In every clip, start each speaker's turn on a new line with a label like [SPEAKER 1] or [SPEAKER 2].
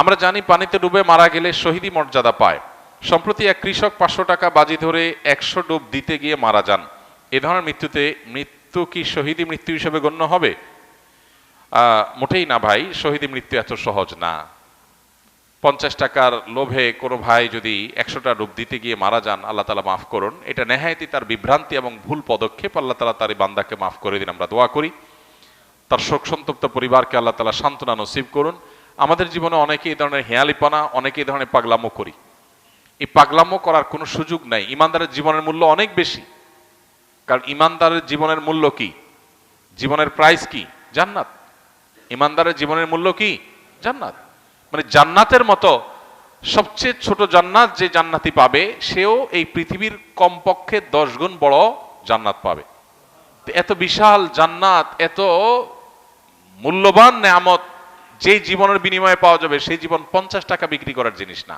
[SPEAKER 1] আমরা জানি পানিতে ডুবে মারা গেলে শহীদি মর্যাদা পায়। সম্প্রতি এক কৃষক পাঁচশো টাকা বাজি ধরে একশো ডুব দিতে গিয়ে মারা যান। এ ধরনের মৃত্যুতে মৃত্যু কি শহীদি মৃত্যু হিসেবে গণ্য হবে? মোটেই না ভাই শহীদি মৃত্যু এত সহজ না। পঞ্চাশ টাকার লোভে কোনো ভাই যদি একশোটা ডুব দিতে গিয়ে মারা যান, আল্লাহ তালা মাফ করুন। এটা নেহায়তি তার বিভ্রান্তি এবং ভুল পদক্ষেপ। আল্লাহ তালা তার বান্দাকে মাফ করে দিন, আমরা দোয়া করি। তার শোক সন্তপ্ত পরিবারকে আল্লাহ তালা সান্ত্বনা নসিব করুন। আমাদের জীবনে অনেকে এই ধরনের হেয়ালিপনা, অনেকে এই ধরনের পাগলামো করি। এই পাগলামো করার কোনো সুযোগ নাই। ইমানদারের জীবনের মূল্য অনেক বেশি। কারণ ইমানদারের জীবনের মূল্য কি? জীবনের প্রাইস কি? জান্নাত। ইমানদারের জীবনের মূল্য কি? জান্নাত। মানে জান্নাতের মতো সবচেয়ে ছোট জান্নাত যে জান্নাতি পাবে, সেও এই পৃথিবীর কমপক্ষে দশ গুণ বড় জান্নাত পাবে। এত বিশাল জান্নাত, এত মূল্যবান নেয়ামত যে জীবনের বিনিময়ে পাওয়া যাবে, সেই জীবন পঞ্চাশ টাকা বিক্রি করার জিনিস না।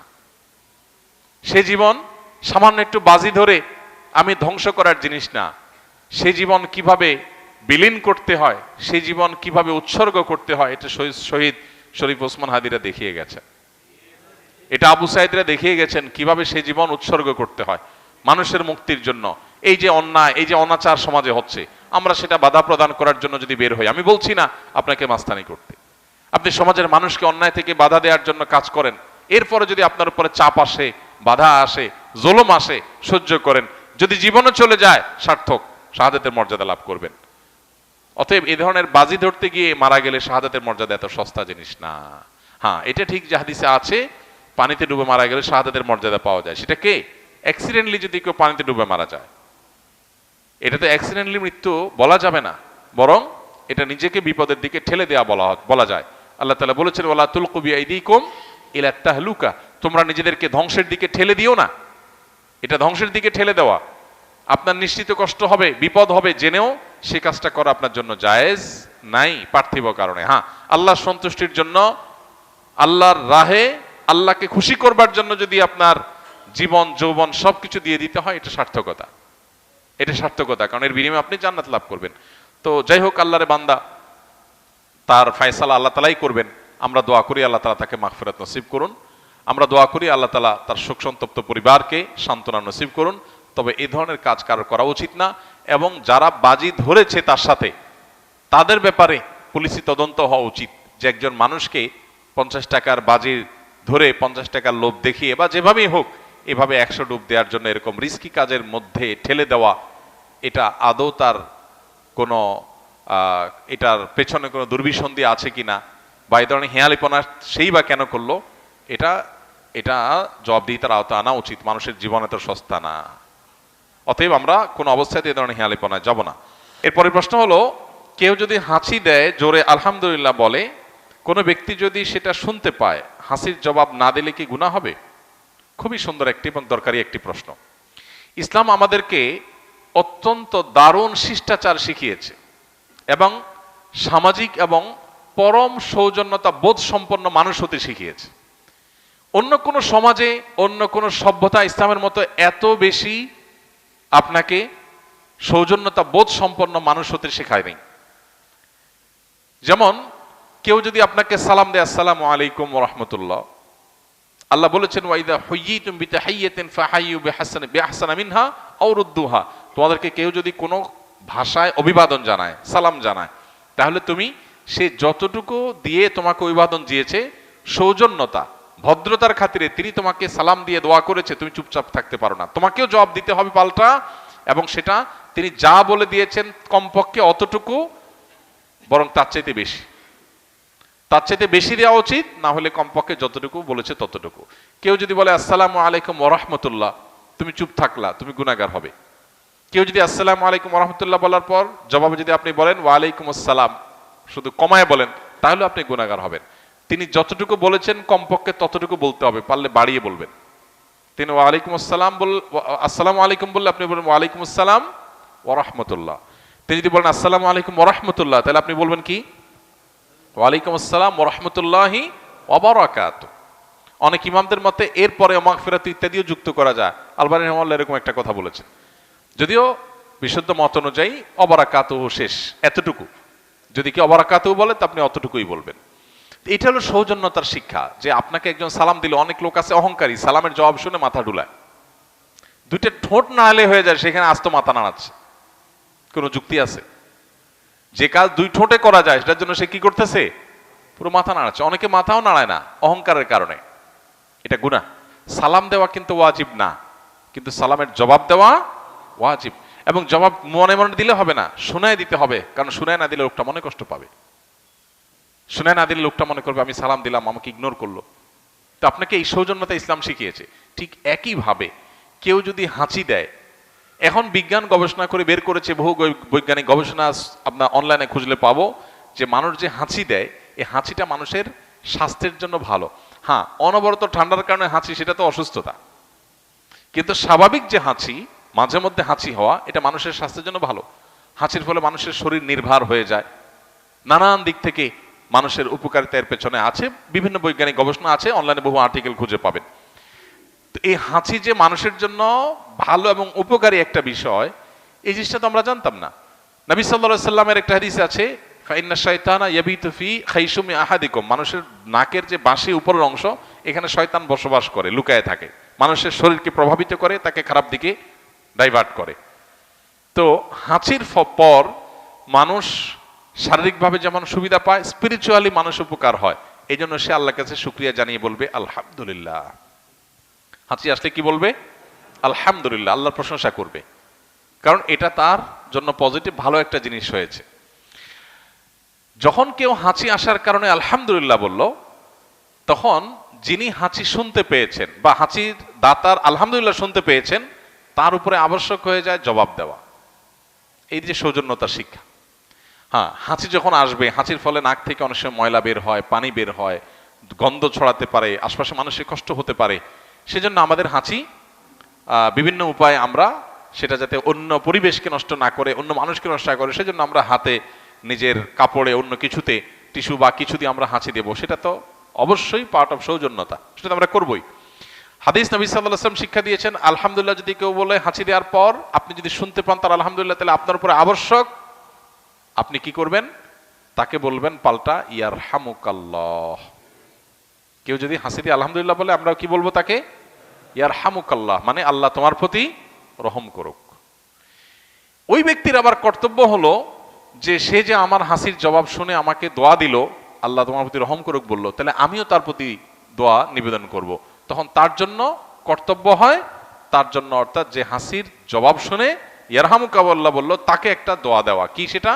[SPEAKER 1] সে জীবন সামান্য একটু বাজি ধরে আমি ধ্বংস করার জিনিস না। সে জীবন কীভাবে বিলীন করতে হয় সে জীবন কীভাবে উৎসর্গ করতে হয়, এটা শহীদ শরীফ ওসমান হাদিরা দেখিয়ে গেছে এটা আবু সাইদরা দেখিয়ে গেছেন কীভাবে সে জীবন উৎসর্গ করতে হয় মানুষের মুক্তির জন্য। এই যে অন্যায়, এই যে অনাচার সমাজে হচ্ছে, আমরা সেটা বাধা প্রদান করার জন্য যদি বের হই, আমি বলছি না আপনাকে মাস্তানি করতে। আপনি সমাজের মানুষকে অন্যায় থেকে বাধা দেওয়ার জন্য কাজ করেন। এরপরে যদি আপনার উপরে চাপ আসে, বাধা আসে, জোলম আসে, সহ্য করেন। যদি জীবনও চলে যায়, সার্থক, শাহাদাতের মর্যাদা লাভ করবেন। অতএব এ ধরনের বাজি ধরতে গিয়ে মারা গেলে শাহাদাতের মর্যাদা এত সস্তা জিনিস না। হ্যাঁ এটা ঠিক যে আছে, পানিতে ডুবে মারা গেলে শাহাদাতের মর্যাদা পাওয়া যায়। সেটা কে? অ্যাক্সিডেন্টলি যদি কেউ পানিতে ডুবে মারা যায়। এটা তো অ্যাক্সিডেন্টলি মৃত্যু বলা যাবে না। বরং এটা নিজেকে বিপদের দিকে ঠেলে দেওয়া বলা বলা যায়। আল্লাহ তালা বলেছেন ওলা তুলকুবি আইদিকুম ইলা তাহলুকা। তোমরা নিজেদেরকে ধ্বংসের দিকে ঠেলে দিও না। এটা ধ্বংসের দিকে ঠেলে দেওয়া। আপনার নিশ্চিত কষ্ট হবে, বিপদ হবে, জেনেও সে কাজটা করা আপনার জন্য জায়েজ নাই, পার্থিব কারণে। হ্যাঁ আল্লাহর সন্তুষ্টির জন্য, আল্লাহর রাহে আল্লাহকে খুশি করবার জন্য যদি আপনার জীবন, যৌবন সবকিছু দিয়ে দিতে হয়, এটা সার্থকতা। এটা সার্থকতা, কারণ এর বিনিময়ে আপনি জান্নাত লাভ করবেন। তো যাই হোক, আল্লাহরে বান্দা তার ফায়সালা আল্লাহ তালাই করবেন, আমরা দোয়া করি আল্লাহ তালা তাকে মাগফিরাত নসিব করুন। আমরা দোয়া করি আল্লাহ তালা তার শোক সন্তপ্ত পরিবারকে সান্ত্বনা নসিব করুন। তবে এই ধরনের কাজ কারও করা উচিত না এবং যারা বাজি ধরেছে তার সাথে, তাদের ব্যাপারে পুলিশি তদন্ত হওয়া উচিত যে একজন মানুষকে পঞ্চাশ টাকার বাজি ধরে পঞ্চাশ টাকার লোভ দেখিয়ে বা যেভাবেই হোক, এভাবে একশো ডুব দেওয়ার জন্য এরকম রিস্কি কাজের মধ্যে ঠেলে দেওয়া, এটা আদৌ তার কোনো এটার পেছনে কোনো দুর্বিসন্ধি আছে কিনা বা এই ধরনের হেয়ালিপনা সেই বা কেন করল, এটা এটা জবাবদিহিতার আওতা আনা উচিত, মানুষের জীবন এত সস্তা না। অতএব আমরা কোনো অবস্থাতে এই ধরনের হেয়ালিপনায় যাব না। এরপরের প্রশ্ন হলো, কেউ যদি হাঁচি দেয়, জোরে আলহামদুলিল্লাহ বলে, কোনো ব্যক্তি যদি সেটা শুনতে পায়, হাসির জবাব না দিলে কি গুণা হবে? খুবই সুন্দর একটি এবং দরকারি একটি প্রশ্ন। ইসলাম আমাদেরকে অত্যন্ত দারুণ শিষ্টাচার শিখিয়েছে। এবং সামাজিক এবং পরম সৌজন্যতা বোধ সম্পন্ন মানুষ হতে শিখিয়েছে। অন্য কোনো সমাজে, অন্য কোনো সভ্যতা ইসলামের মতো এত বেশি আপনাকে সৌজন্যতা বোধ সম্পন্ন মানুষ হতে শেখায় নেই। যেমন কেউ যদি আপনাকে সালাম দেয়, আসসালামু আলাইকুম রহমতুল্লাহ। আল্লাহ বলেছেন ওয়াইদা হুইয়িতুম বিতাহিয়াতিন ফাহাইয়ু বিহাসান, বিআহসানা মিনহা আও তোমাদেরকে কেউ যদি কোনো ভাষায় অভিবাদন জানায়, সালাম জানায়। তাহলে তুমি সে যতটুকু দিয়ে তোমাকে অভিবাদন দিয়েছে, সৌজন্যতা, ভদ্রতার খাতিরে তিনি তোমাকে সালাম দিয়ে দোয়া করেছে, তুমি চুপচাপ থাকতে পারো না। তোমাকেও জবাব দিতে হবে পাল্টা, এবং সেটা তিনি যা বলে দিয়েছেন কমপক্ষে অতটুকু, বরং তার চাইতে বেশি। তার চাইতে বেশি দেওয়া উচিত, না হলে কমপক্ষে যতটুকু বলেছে ততটুকু। কেউ যদি বলে, আসসালামু আলাইকুম ওরহমতুল্লাহ তুমি চুপ থাকলা, তুমি গুনাগার হবে। কেউ যদি আসসালামু আলাইকুম ওরহমতুল্লাহ বলার পর জবাবে যদি আপনি বলেন, ওয়ালাইকুম আসসালাম শুধু কমায় বলেন, তাহলে আপনি গুনাগার হবেন। তিনি যতটুকু বলেছেন, কমপক্ষে ততটুকু বলতে হবে, পারলে বাড়িয়ে বলবেন। তিনি ওয়ালাইকুম আসসালাম বল, আসসালামু আলাইকুম বললে আপনি বলবেন, ওয়ালাইকুম আসসালাম ওরহমতুল্লাহ তিনি যদি বলেন, আসসালামু আলাইকুম ওরহমতুল্লাহ তাহলে আপনি বলবেন কি? ওয়ালাইকুম আসসালাম ওরহমতুল্লাহি অবরাকাত অনেক ইমামদের মতে এরপরে মাগফিরাত ইত্যাদিও যুক্ত করা যায়। আলবানি রহমাল্লাহ এরকম একটা কথা বলেছেন। যদিও বিশুদ্ধ মত অনুযায়ী অবরাকাত শেষ, এতটুকু। যদি কি অবরাকাত বলে তা আপনি অতটুকুই বলবেন। এটা হলো সৌজন্যতার শিক্ষা, যে আপনাকে একজন সালাম দিলে, অনেক লোক আছে অহংকারী, সালামের জবাব শুনে মাথা ডুলায় দুইটা ঠোঁট নাড়লে হয়ে যায়, সেখানে আস্ত মাথা নাড়াচ্ছে। কোনো যুক্তি আছে? যে কাজ দুই ঠোঁটে করা যায়, সেটার জন্য সে কি করতেছে? পুরো মাথা নাড়াচ্ছে। অনেকে মাথাও নাড়ায় না, অহংকারের কারণে। এটা গুনাহ। সালাম দেওয়া কিন্তু ওয়াজিব না, কিন্তু সালামের জবাব দেওয়া ওয়াজিব। এবং জবাব মনে মনে দিলে হবে না, শোনায় দিতে হবে, কারণ শোনায় না দিলে লোকটা মনে কষ্ট পাবে। শোনায় না দিলে লোকটা মনে করবে, আমি সালাম দিলাম, আমাকে ইগনোর করল। তো আপনাকে এই সৌজন্যতা ইসলাম শিখিয়েছে। ঠিক একইভাবে কেউ যদি হাঁচি দেয়, এখন বিজ্ঞান গবেষণা করে বের করেছে, বহু বৈজ্ঞানিক গবেষণা আপনার অনলাইনে খুঁজলে পাবো যে মানুষ যে হাঁচি দেয়, এই হাঁচিটা মানুষের স্বাস্থ্যের জন্য ভালো। হ্যাঁ অনবরত ঠান্ডার কারণে হাঁচি, সেটা তো অসুস্থতা। কিন্তু স্বাভাবিক যে হাঁচি মাঝে মধ্যে হাঁচি হওয়া, এটা মানুষের স্বাস্থ্যের জন্য ভালো। হাঁচির ফলে মানুষের শরীর নির্ভার হয়ে যায়। নানান দিক থেকে মানুষের উপকারিতার পেছনে আছে, বিভিন্ন বৈজ্ঞানিক গবেষণা আছে অনলাইনে বহু আর্টিকেল খুঁজে পাবেন। এই হাঁচি যে মানুষের জন্য ভালো এবং উপকারী একটা বিষয়, এই জিনিসটা তো আমরা জানতাম না। নবী সাল্লাহ সাল্লামের একটা হাদিস আছে আহাদিকুম। মানুষের নাকের যে বাঁশি উপরের অংশ, এখানে শয়তান বসবাস করে, লুকায় থাকে। মানুষের শরীরকে প্রভাবিত করে, তাকে খারাপ দিকে ডাইভার্ট করে। তো হাঁচির পর মানুষ শারীরিকভাবে যেমন সুবিধা পায় স্পিরিচুয়ালি মানুষ উপকার হয়। এই জন্য সে আল্লাহর কাছে শুক্রিয়া জানিয়ে বলবে, আলহামদুলিল্লাহ। হাঁচি আসলে কি বলবে? আলহামদুলিল্লাহ। আল্লাহর প্রশংসা করবে। কারণ এটা তার জন্য পজিটিভ ভালো একটা জিনিস হয়েছে। যখন কেউ হাঁচি আসার কারণে আলহামদুলিল্লাহ বলল, তখন যিনি হাঁচি শুনতে পেয়েছেন বা হাঁচির দাতার আলহামদুলিল্লাহ শুনতে পেয়েছেন তার উপরে আবশ্যক হয়ে যায় জবাব দেওয়া। এই যে সৌজন্যতার শিক্ষা। হ্যাঁ হাঁচি যখন আসবে, হাঁচির ফলে নাক থেকে অনেক সময় ময়লা বের হয়, পানি বের হয়, গন্ধ ছড়াতে পারে, আশপাশে মানুষের কষ্ট হতে পারে। সেজন্য আমাদের হাঁচি বিভিন্ন উপায়ে আমরা সেটা যাতে অন্য পরিবেশকে নষ্ট না করে, অন্য মানুষকে নষ্ট না করে, সেজন্য আমরা হাতে নিজের কাপড়ে অন্য কিছুতে, টিস্যু বা কিছু দিয়ে আমরা হাঁচি দেবো। সেটা তো অবশ্যই পার্ট অফ সৌজন্যতা। সেটা আমরা করবই। হাদিস নবী সাল্লাহ আসলাম শিক্ষা দিয়েছেন, আলহামদুলিল্লাহ, যদি কেউ বলে হাঁচি দেওয়ার পর আপনি যদি শুনতে পান তার আলহামদুলিল্লাহ, তাহলে আপনার উপরে আবশ্যক, আপনি কি করবেন? তাকে বলবেন, পাল্টা ইয়ার হামুকাল্লাহ কেউ যদি হাসি দিয়ে আলহামদুলিল্লাহ বলে আমরা কি বলব তাকে? ইয়ার হামুকাল্লাহ মানে আল্লাহ তোমার প্রতি রহম করুক। ওই ব্যক্তির আবার কর্তব্য হলো যে, সে যে আমার হাসির জবাব শুনে আমাকে দোয়া দিল, আল্লাহ তোমার প্রতি রহম করুক বলল, তাহলে আমিও তার প্রতি দোয়া নিবেদন করব। তখন তার জন্য কর্তব্য হয়, তার জন্য অর্থাৎ যে হাসির জবাব শুনে ইয়ারহামুকাবল্লাহ বলল, তাকে একটা দোয়া দেওয়া। কি সেটা?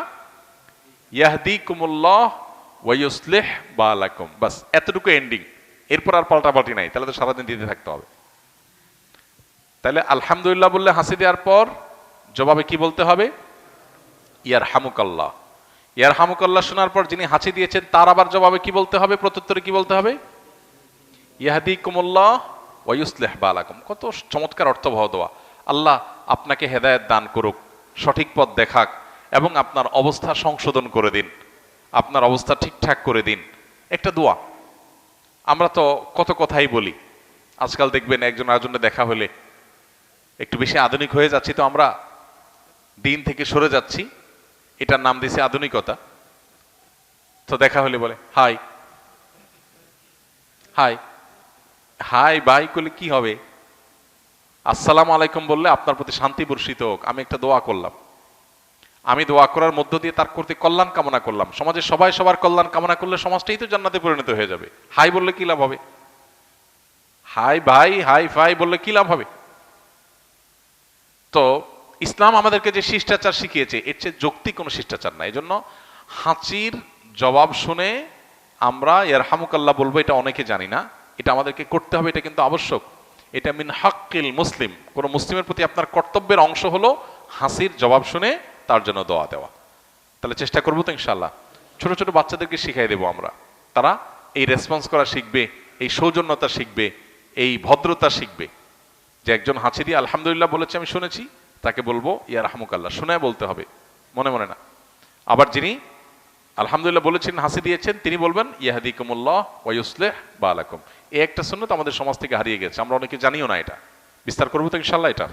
[SPEAKER 1] ইয়াহদি কুমুল্লাহ ওয়াইসলেহ বা আলাকুম বাস, এতটুকু এন্ডিং এরপর আর পাল্টাপাল্টি নাই, তাহলে তো সারাদিন দিতে থাকতে হবে। তাহলে আলহামদুলিল্লাহ বললে হাসি দেওয়ার পর জবাবে কি বলতে হবে? ইয়ার হামুকাল্লাহ ইয়ার হামুকাল্লাহ শোনার পর যিনি হাসি দিয়েছেন, তার আবার জবাবে কি বলতে হবে? প্রত্যুত্তরে কি বলতে হবে? ইয়াহাদি কুমুল্লাহ ওয়ুসলেহ বালাকুম। কত চমৎকার অর্থবহ দেওয়া আল্লাহ আপনাকে হেদায়েত দান করুক, সঠিক পথ দেখাক এবং আপনার অবস্থা সংশোধন করে দিন, আপনার অবস্থা ঠিকঠাক করে দিন। একটা দোয়া। আমরা তো কত কথাই বলি। আজকাল দেখবেন একজন আরেকজনে দেখা হলে একটু বেশি আধুনিক হয়ে যাচ্ছি তো আমরা দিন থেকে সরে যাচ্ছি। এটার নাম দিছে আধুনিকতা। তো দেখা হলে বলে, হাই। হাই। হাই বাই করলে কি হবে? আসসালামু আলাইকুম বললে আপনার প্রতি শান্তি বর্ষিত হোক, আমি একটা দোয়া করলাম। আমি দোয়া করার মধ্য দিয়ে তার প্রতি কল্যাণ কামনা করলাম। সমাজে সবাই সবার কল্যাণ কামনা করলে সমাজটাই তো জান্নাতে পরিণত হয়ে যাবে। হাই বললে কি লাভ হবে? হাই ভাই, হাই ফাই বললে কি লাভ হবে? তো ইসলাম আমাদেরকে যে শিষ্টাচার শিখিয়েছে, এর চেয়ে যৌক্তিক কোনো শিষ্টাচার না এই জন্য হাঁচির জবাব শুনে আমরা ইয়ার হামুকাল্লাহ বলব, এটা অনেকে জানি না। এটা আমাদেরকে করতে হবে, এটা কিন্তু আবশ্যক। এটা মিন হাক্কিল মুসলিম। কোনো মুসলিমের প্রতি আপনার কর্তব্যের অংশ হলো হাসির জবাব শুনে তার জন্য দোয়া দেওয়া। তাহলে চেষ্টা করব তো ইনশাল্লাহ ছোট ছোট বাচ্চাদেরকে শিখাই দেবো আমরা। তারা এই রেসপন্স করা শিখবে, এই সৌজন্যতা শিখবে, এই ভদ্রতা শিখবে। যে একজন হাঁচি দিয়ে আলহামদুলিল্লাহ বলেছে, আমি শুনেছি, তাকে বলব, ইয়া রাহমুকাল্লাহ, শুনে বলতে হবে, মনে মনে না। আবার যিনি আলহামদুলিল্লাহ বলেছেন হাসি দিয়েছেন। তিনি বলবেন ইয়াহাদি কুমুল্লাহ ওয়ুসলেহ বা আলাকুম এই একটা শূন্য আমাদের সমাজ থেকে হারিয়ে গেছে। আমরা অনেকে জানিও না এটা। বিস্তার করব তো ইনশাল্লাহ এটা